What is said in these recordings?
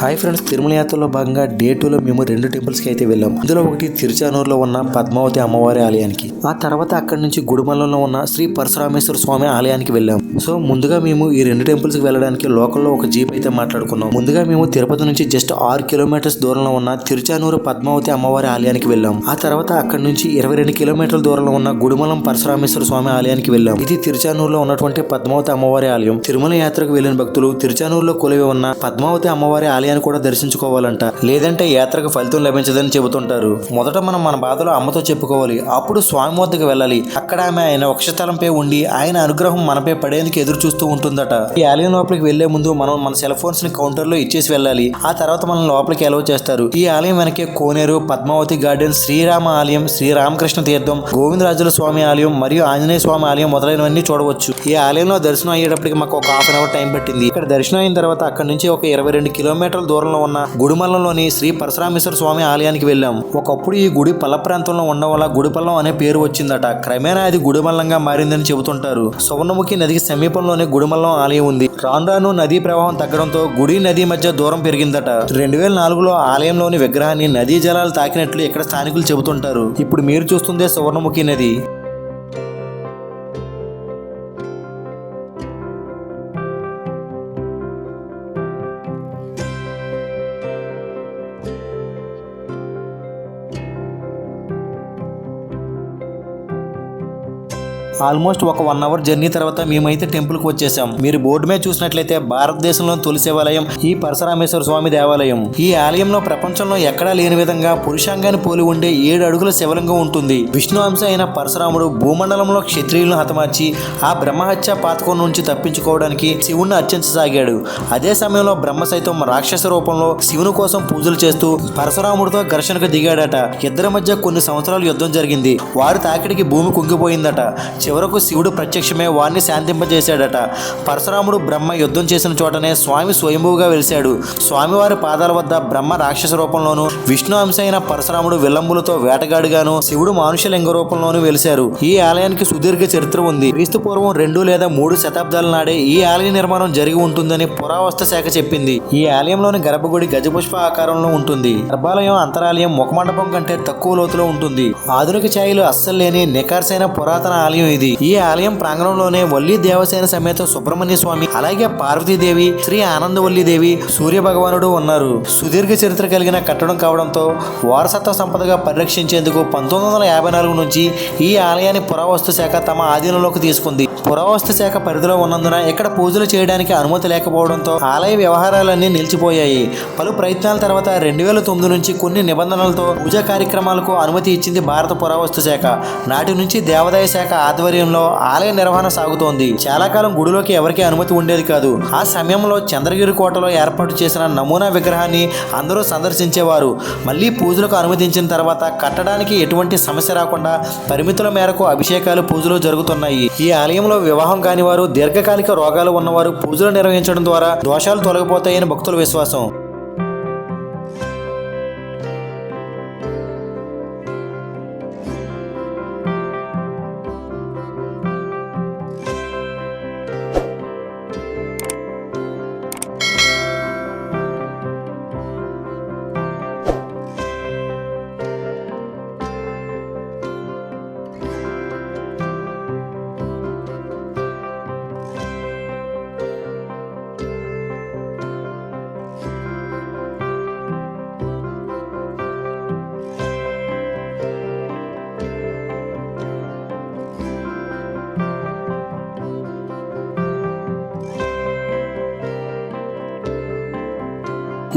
Hi friends Tirumala యాత్రలో భాగంగా day టూలో మేము రెండు టెంపుల్స్కి అయితే వెళ్ళాం. ఇందులో ఒకటి తిరుచానూరులో ఉన్న పద్మావతి అమ్మవారి ఆలయానికి. ఆ తర్వాత అక్కడి నుంచి గుడిమల్లంలో ఉన్న శ్రీ పరశురామేశ్వర స్వామి ఆలయానికి వెళ్ళాం. సో ముందుగా మేము ఈ రెండు టెంపుల్స్కి వెళ్ళడానికి లోకల్లో ఒక జీప్ అయితే మాట్లాడుకున్నాం. ముందుగా మేము తిరుపతి నుంచి జస్ట్ ఆరు కిలోమీటర్స్ దూరంలో ఉన్న తిరుచానూరు పద్మావతి అమ్మవారి ఆలయానికి వెళ్ళాం. ఆ తర్వాత అక్కడి నుంచి ఇరవై రెండు కిలోమీటర్ల దూరంలో ఉన్న గుడిమలం పరశురామేశ్వర స్వామి ఆలయానికి వెళ్ళాం. ఇది తిరుచానూరులో ఉన్నటువంటి పద్మావతి అమ్మవారి ఆలయం. తిరుమల యాత్రకు వెళ్ళిన భక్తులు తిరుచానూరులో కొలివి ఉన్న పద్మావతి అమ్మవారి ఆలయం ఆలయాన్ని కూడా దర్శించుకోవాలంట. లేదంటే యాత్రకు ఫలితం లభించదని చెబుతుంటారు. మొదట మనం మన బాధలో అమ్మతో చెప్పుకోవాలి. అప్పుడు స్వామి వద్దకు వెళ్ళాలి. అక్కడ ఆమె ఆయన వక్షస్థలంపై ఉండి ఆయన అనుగ్రహం మనపై పడేందుకు ఎదురు చూస్తూ ఉంటుందట. ఈ ఆలయం లోపలికి వెళ్ళే ముందు మనం మన సెల్ ఫోన్స్ని కౌంటర్లో ఇచ్చేసి వెళ్ళాలి. ఆ తర్వాత మనం లోపలికి ఎలవ్ చేస్తారు. ఈ ఆలయం వెనకే కోనేరు పద్మావతి గార్డెన్ శ్రీరామ ఆలయం శ్రీరామకృష్ణ తీర్థం గోవిందరాజుల స్వామి ఆలయం మరియు ఆంజనేయ స్వామి ఆలయం మొదలైనవన్నీ చూడవచ్చు. ఈ ఆలయంలో దర్శనం అయ్యేటప్పటికి మాకు ఒక హాఫ్ అన్ అవర్ టైం పట్టింది. ఇక్కడ దర్శనం అయిన తర్వాత అక్కడ నుంచి ఒక ఇరవై రెండు కిలోమీటర్ల దూరంలో ఉన్న గుడిమల్లంలోని శ్రీ పరశురామేశ్వర స్వామి ఆలయానికి వెళ్ళాం. ఒకప్పుడు ఈ గుడి పల్ల ప్రాంతంలో ఉండడం వల్ల గుడిపల్లం అనే పేరు వచ్చిందట. క్రమేణా అది గుడిమల్లంగా మారిందని చెబుతుంటారు. సువర్ణముఖి నదికి సమీపంలోనే గుడిమల్లం ఆలయం ఉంది. రాను నదీ ప్రవాహం తగ్గడంతో గుడి నది మధ్య దూరం పెరిగిందట. రెండు వేల నాలుగులో ఆలయంలోని విగ్రహాన్ని నదీ జలాలు తాకినట్లు ఇక్కడ స్థానికులు చెబుతుంటారు. ఇప్పుడు మీరు చూస్తుందే సువర్ణముఖి నది. ఆల్మోస్ట్ ఒక వన్ అవర్ జర్నీ తర్వాత మేమైతే టెంపుల్కి వచ్చేసాం. మీరు బోర్డు మీద చూసినట్లయితే భారతదేశంలో తొలి శివాలయం ఈ పరశురామేశ్వర స్వామి దేవాలయం. ఈ ఆలయంలో ప్రపంచంలో ఎక్కడా లేని విధంగా పురుషాంగాన్ని పోలి ఉండే ఏడు అడుగుల శివలింగం ఉంటుంది. విష్ణు అంశ అయిన పరశురాముడు భూమండలంలో క్షత్రియులను హతమార్చి ఆ బ్రహ్మహత్య పాతకం నుంచి తప్పించుకోవడానికి శివుణ్ణి అర్చించసాగాడు. అదే సమయంలో బ్రహ్మ సైతం రాక్షస రూపంలో శివుని కోసం పూజలు చేస్తూ పరశురాముడితో ఘర్షణకు దిగాడట. ఇద్దరి మధ్య కొన్ని సంవత్సరాలు యుద్ధం జరిగింది. వారి తాకిడికి భూమి కుంగిపోయిందట. చివరకు శివుడు ప్రత్యక్షమే వారిని శాంతింపజేశాడట. పరశురాముడు బ్రహ్మ యుద్ధం చేసిన చోటనే స్వామి స్వయంభూగా వెలిశాడు. స్వామివారి పాదాల వద్ద బ్రహ్మ రాక్షస రూపంలోను విష్ణు అంశ అయిన పరశురాముడు విలంబులతో వేటగాడుగాను శివుడు మానుష లింగ రూపంలోను వెలిశారు. ఈ ఆలయానికి సుదీర్ఘ చరిత్ర ఉంది. క్రీస్తు పూర్వం రెండు లేదా మూడు శతాబ్దాల నాడే ఈ ఆలయ నిర్మాణం జరిగి ఉంటుందని పురావస్తు శాఖ చెప్పింది. ఈ ఆలయంలోని గర్భగుడి గజపుష్ప ఆకారంలో ఉంటుంది. గర్భాలయం అంతరాలయం ముఖమండపం కంటే తక్కువ లోతులో ఉంటుంది. ఆధునిక ఛాయలు అస్సలు లేని నికార్సైన పురాతన ఆలయం ఇది. ఈ ఆలయం ప్రాంగణంలోనే వల్లి దేవసేన సమేత సుబ్రహ్మణ్య స్వామి అలాగే పార్వతీదేవి శ్రీ ఆనందవల్లి దేవి సూర్య భగవానుడు ఉన్నారు. సుదీర్ఘ చరిత్ర కలిగిన కట్టడం కావడంతో వారసత్వ సంపదగా పరిరక్షించేందుకు పంతొమ్మిది వందల యాభై నాలుగు నుంచి ఈ ఆలయాన్ని పురావస్తు శాఖ తమ ఆధీనంలోకి తీసుకుంది. పురావస్తు శాఖ పరిధిలో ఉన్నందున ఇక్కడ పూజలు చేయడానికి అనుమతి లేకపోవడంతో ఆలయ వ్యవహారాలన్నీ నిలిచిపోయాయి. పలు ప్రయత్నాల తర్వాత రెండు వేల తొమ్మిది నుంచి కొన్ని నిబంధనలతో పూజా కార్యక్రమాలకు అనుమతి ఇచ్చింది భారత పురావస్తు శాఖ. నాటి నుంచి దేవాదాయ శాఖ ఆధ్వర్యంలో ఆలయ నిర్వహణ సాగుతోంది. చాలా కాలం గుడిలోకి ఎవరికీ అనుమతి ఉండేది కాదు. ఆ సమయంలో చంద్రగిరి కోటలో ఏర్పాటు చేసిన నమూనా విగ్రహాన్ని అందరూ సందర్శించేవారు. మళ్ళీ పూజలకు అనుమతించిన తర్వాత కట్టడానికి ఎటువంటి సమస్య రాకుండా పరిమితుల మేరకు అభిషేకాలు పూజలు జరుగుతున్నాయి. ఈ ఆలయంలో వివాహం కాని వారు దీర్ఘకాలిక రోగాలు ఉన్నవారు పూజలు నిర్వహించడం ద్వారా దోషాలు తొలగిపోతాయని భక్తుల విశ్వాసం.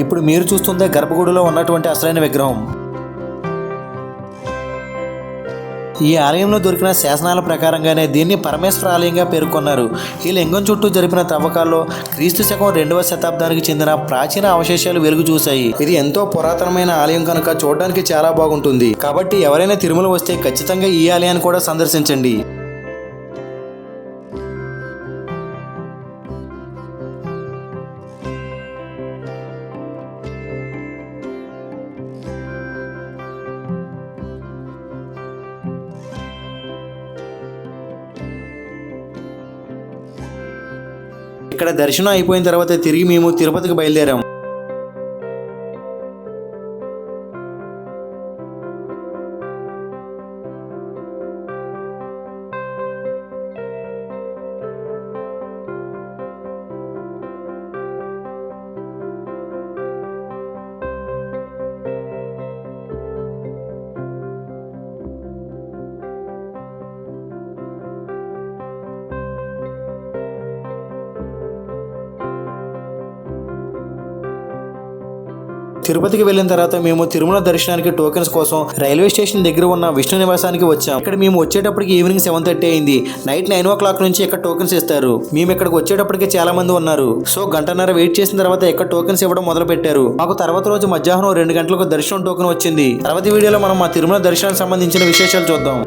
ఇప్పుడు మీరు చూస్తుందే గర్భగుడిలో ఉన్నటువంటి అసలైన విగ్రహం. ఈ ఆలయంలో దొరికిన శాసనాల ప్రకారంగానే దీన్ని పరమేశ్వర ఆలయంగా పేర్కొన్నారు. ఈ లింగం చుట్టూ జరిపిన తవ్వకాల్లో క్రీస్తు శకం రెండవ శతాబ్దానికి చెందిన ప్రాచీన అవశేషాలు వెలుగు చూశాయి ఇది ఎంతో పురాతనమైన ఆలయం కనుక చూడడానికి చాలా బాగుంటుంది. కాబట్టి ఎవరైనా తిరుమల వస్తే ఖచ్చితంగా ఈ ఆలయాన్ని కూడా సందర్శించండి. ఇక్కడ దర్శనం అయిపోయిన తర్వాత తిరిగి మేము తిరుపతికి బయలుదేరాం తిరుపతికి వెళ్ళిన తర్వాత మేము తిరుమల దర్శనానికి టోకెన్స్ కోసం రైల్వే స్టేషన్ దగ్గర ఉన్న విష్ణు నివాసానికి వచ్చాం. ఇక్కడ మేము వచ్చేటప్పటికి ఈవినింగ్ సెవెన్ థర్టీ అయింది. నైట్ నైన్ ఓ క్లాక్ నుంచి ఇక్కడ టోకెన్స్ ఇస్తారు. మేము ఇక్కడికి వచ్చేటప్పటికి చాలా మంది ఉన్నారు. సో గంటన్నర వెయిట్ చేసిన తర్వాత ఇక్కడ టోకెన్స్ ఇవ్వడం మొదలు పెట్టారు. మాకు తర్వాత రోజు మధ్యాహ్నం రెండు గంటలకు దర్శనం టోకెన్ వచ్చింది. తర్వాత వీడియోలో మనం మా తిరుమల దర్శనానికి సంబంధించిన విశేషాలు చూద్దాం.